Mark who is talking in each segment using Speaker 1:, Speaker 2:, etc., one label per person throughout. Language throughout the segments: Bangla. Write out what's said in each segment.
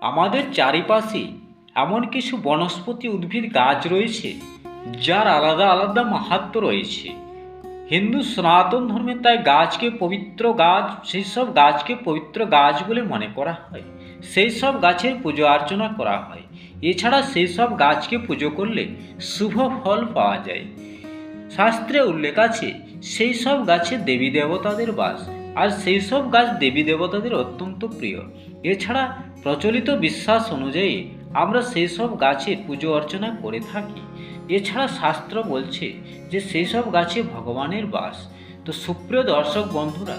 Speaker 1: আমাদের চারিপাশে এমন কিছু বনস্পতি উদ্ভিদ গাছ রয়েছে, যার আলাদা আলাদা মাহাত্ম রয়েছে। হিন্দু সনাতন ধর্মে তাই গাছকে পবিত্র গাছ সেই সব গাছকে পবিত্র গাছ বলে মনে করা হয়। সেই সব গাছের পুজো অর্চনা করা হয়। এছাড়া সেই সব গাছকে পুজো করলে শুভ ফল পাওয়া যায়। শাস্ত্রে উল্লেখ আছে সেই সব গাছে দেবী দেবতাদের বাস, আর সেই সব গাছ দেবী দেবতাদের অত্যন্ত প্রিয়। এছাড়া প্রচলিত বিশ্বাস অনুযায়ী আমরা সেই সব গাছের পুজো অর্চনা করে থাকি। এছাড়া শাস্ত্র বলছে যে সেই সব গাছে ভগবানের বাস। তো সুপ্রিয় দর্শক বন্ধুরা,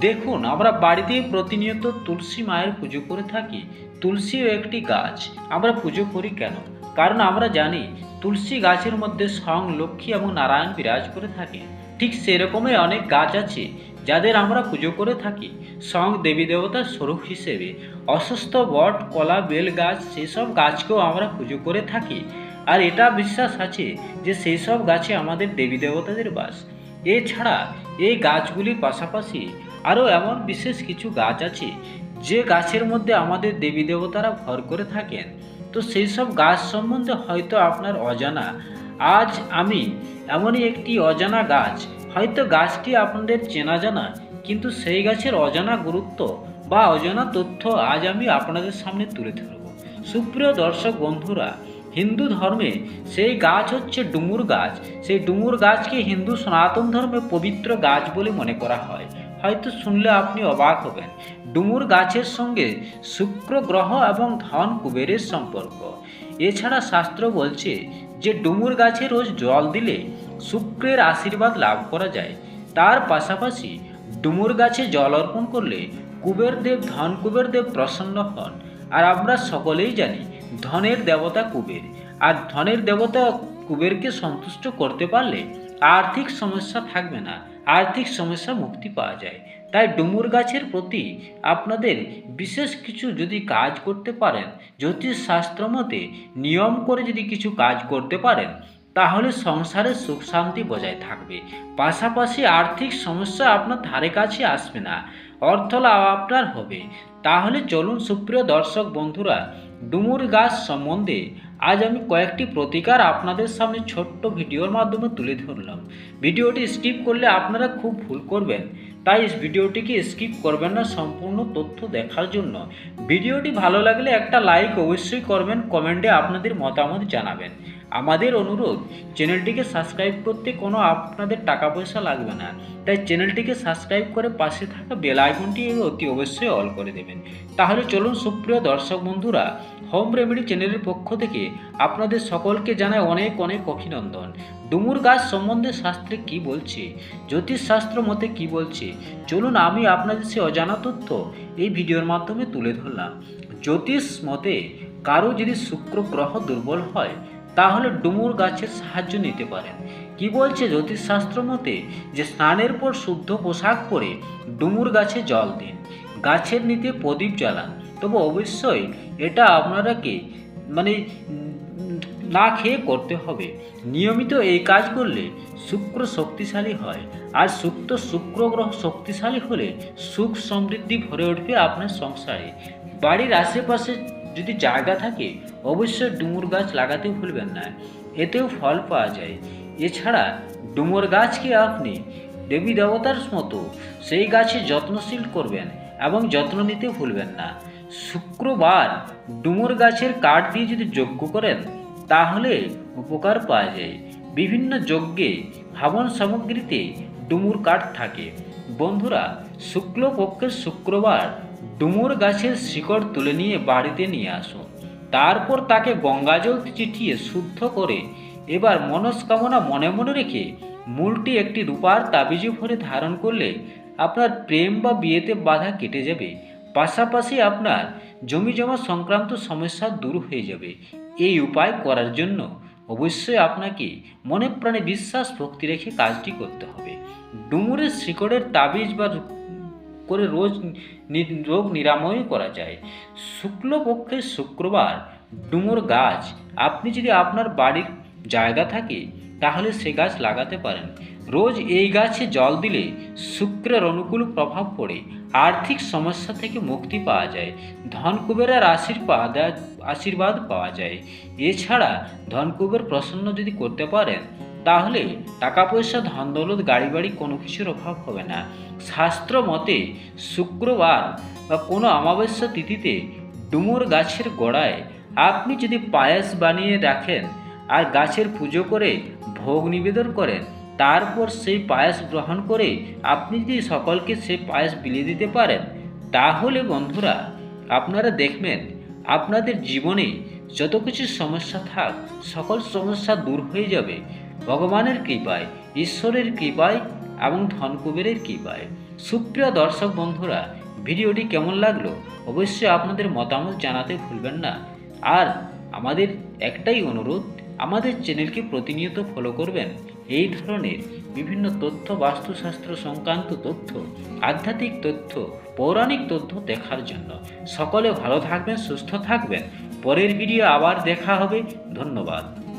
Speaker 1: দেখুন, আমরা বাড়িতে প্রতিনিয়ত তুলসী মায়ের পুজো করে থাকি। তুলসীও একটি গাছ। আমরা পুজো করি কেন? কারণ আমরা জানি, তুলসী গাছের মধ্যে স্বয়ং লক্ষ্মী এবং নারায়ণ বিরাজ করে থাকে। ঠিক সেরকমই অনেক গাছ আছে যাদের আমরা পুজো করে থাকি। সং দেবী দেবতার স্বরূপ হিসেবে অসুস্থ বট, কলা, বেল গাছ, সেসব গাছকেও আমরা পুজো করে থাকি। আর এটা বিশ্বাস আছে যে সেই সব গাছে আমাদের দেবী দেবতাদের বাস। এছাড়া এই গাছগুলির পাশাপাশি আরও এমন বিশেষ কিছু গাছ আছে যে গাছের মধ্যে আমাদের দেবী দেবতারা ভর করে থাকেন। তো সেই সব গাছ সম্বন্ধে হয়তো আপনার অজানা। আজ আমি এমনই একটি অজানা গাছ হয়তো গাছটি আপনাদের চেনা জানা, কিন্তু সেই গাছের অজানা গুরুত্ব বা অজানা তথ্য আজ আমি আপনাদের সামনে তুলে ধরব। সুপ্রিয় দর্শক বন্ধুরা, হিন্দু ধর্মে সেই গাছ হচ্ছে ডুমুর গাছ। সেই ডুমুর গাছকে হিন্দু সনাতন ধর্মে পবিত্র গাছ বলে মনে করা হয়। হয়তো শুনলে আপনি অবাক হবেন। ডুমুর গাছের সঙ্গে শুক্র গ্রহ এবং ধন কুবেরের সম্পর্ক। এছাড়া শাস্ত্র বলছে যে ডুমুর গাছে রোজ জল দিলে শুক্রের আশীর্বাদ লাভ করা যায়। তার পাশাপাশি ডুমুর গাছে জল অর্পণ করলে কুবের দেব ধন কুবের দেব প্রসন্ন হন। আর আমরা সকলেই জানি, ধনের দেবতা কুবের। আর ধনের দেবতা কুবেরকে সন্তুষ্ট করতে পারলে আর্থিক সমস্যা থাকবে না, আর্থিক সমস্যা মুক্তি পাওয়া যায়। তাই ডুমুর গাছের প্রতি আপনাদের বিশেষ কিছু যদি কাজ করতে পারেন জ্যোতিষ শাস্ত্র মতে নিয়ম করে যদি কিছু কাজ করতে পারেন তাহলে সংসারে সুখ শান্তি বজায় থাকবে। পাশাপাশি আর্থিক সমস্যা আপনার ধারে কাছে আসবে না। অর্থ লাভ আপনার হবে। তাহলে চলুন সুপ্রিয় দর্শক বন্ধুরা, ডুমুর গাছ সম্বন্ধে আজ আমি কয়েকটি প্রতিকার আপনাদের সামনে ছোট্ট ভিডিওর মাধ্যমে তুলে ধরলাম। ভিডিওটি স্কিপ করলে আপনারা খুব ভুল করবেন। তাই ভিডিওটিকে স্কিপ করবেন না, সম্পূর্ণ তথ্য দেখার জন্য। ভিডিওটি ভালো লাগলে একটা লাইক অবশ্যই করবেন, কমেন্টে আপনাদের মতামত জানাবেন। আমাদের অনুরোধ, চ্যানেলটিকে সাবস্ক্রাইব করতে কোনো আপনাদের টাকা পয়সা লাগবে না। তাই চ্যানেলটিকে সাবস্ক্রাইব করে পাশে থাকা বেল আইকনটি অতি অবশ্যই অল করে দেবেন। তাহলে চলুন সুপ্রিয় দর্শক বন্ধুরা হোম রেমেডি চ্যানেলের পক্ষ থেকে আপনাদের সকলকে জানায় অনেক অনেক অভিনন্দন। ডুমুর গাছ সম্বন্ধে শাস্ত্রে কি বলছে? জ্যোতিষশাস্ত্র মতে কি বলছে? চলুন আমি আপনাদের সে অজানা তথ্য এই ভিডিওর মাধ্যমে তুলে ধরলাম। জ্যোতিষ মতে কারও যদি শুক্র গ্রহ দুর্বল হয় তাহলে ডুমুর গাছের সাহায্য নিতে পারেন। কি বলছে জ্যোতিষশাস্ত্র মতে যে স্নানের পর শুদ্ধ পোশাক পরে ডুমুর গাছে জল দিন। গাছের নিতে প্রদীপ জ্বালান। তবে অবশ্যই এটা আপনারাকে মানে না খেয়ে করতে হবে। নিয়মিত এই কাজ করলে শুক্র শক্তিশালী হয়। আর শুক্র শুক্র গ্রহ শক্তিশালী হলে সুখ সমৃদ্ধি ভরে উঠবে আপনার সংসারে। বাড়ির আশেপাশে যদি জায়গা থাকে, অবশ্যই ডুমুর গাছ লাগাতে ভুলবেন না। এতেও ফল পাওয়া যায়। এছাড়া ডুমুর গাছকে আপনি? দেবী দেবতার মতো সেই গাছে যত্নশীল করবেন এবং যত্ন নিতে ভুলবেন না। শুক্রবার ডুমুর গাছের কাঠ দিয়ে যদি যজ্ঞ করেন, তাহলে উপকার পাওয়া যায়। বিভিন্ন যজ্ঞে ভাবন সামগ্রীতে ডুমুর কাঠ থাকে। বন্ধুরা, শুক্লপক্ষের শুক্রবার ডুমুর গাছের শিকড় তুলে নিয়ে বাড়িতে নিয়ে আসুন তারপর তাকে গঙ্গাজল চিঠিয়ে শুদ্ধ করে এবার মনস্কামনা মনে মনে রেখে মূলটি একটি রূপার তাবিজে ভরে ধারণ করলে আপনার প্রেম বা বিয়েতে বাধা কেটে যাবে। পাশাপাশি আপনার জমি জমা সংক্রান্ত সমস্যা দূর হয়ে যাবে। এই উপায় করার জন্য অবশ্যই আপনাকে মনে প্রাণে বিশ্বাস, ভক্তি রেখে কাজটি করতে হবে। ডুমুরের শিকড়ের তাবিজ বা করে রোজ রোগ নিরাময় করা যায়। শুক্লপক্ষের শুক্রবার ডুমুর গাছ, আপনি যদি আপনার বাড়ির জায়গা থাকে, তাহলে সে গাছ লাগাতে পারেন। রোজ এই গাছে জল দিলে শুক্রের অনুকূল প্রভাব পড়ে, আর্থিক সমস্যা থেকে মুক্তি পাওয়া যায়। ধন কুবেরের আশীর্বাদ আশীর্বাদ পাওয়া যায়। এছাড়া ধন কুবের প্রসন্ন যদি করতে পারেন তাহলে টাকা পয়সা ধন দৌলত গাড়ি বাড়ি কোনো কিছুর অভাব হবে না। শাস্ত্র মতে শুক্রবার বা কোনো অমাবস্যা তিথিতে ডুমুর গাছের গোড়ায় আপনি যদি পায়েস বানিয়ে রাখেন আর গাছের পুজো করে ভোগ নিবেদন করেন, তারপর সেই পায়েস গ্রহণ করে আপনি যদি সকলকে সেই পায়েস বিলিয়ে দিতে পারেন, তাহলে বন্ধুরা আপনারা দেখবেন আপনাদের জীবনে যত কিছু সমস্যা থাক, সকল সমস্যা দূর হয়ে যাবে। ভগবানের কৃপায়, ঈশ্বরের কৃপায় এবং ধনকুবেরের কৃপায়। সুপ্রিয় দর্শক বন্ধুরা, ভিডিওটি কেমন লাগল অবশ্যই আপনাদের মতামত জানাতে ভুলবেন না। আর আমাদের একটাই অনুরোধ, আমাদের চ্যানেলকে প্রতিনিয়ত ফলো করবেন। এই ধরনের বিভিন্ন তথ্য, বাস্তুশাস্ত্র সংক্রান্ত তথ্য, আধ্যাত্মিক তথ্য, পৌরাণিক তথ্য দেখার জন্য। সকলে ভালো থাকবেন, সুস্থ থাকবেন। পরের ভিডিও আবার দেখা হবে। ধন্যবাদ।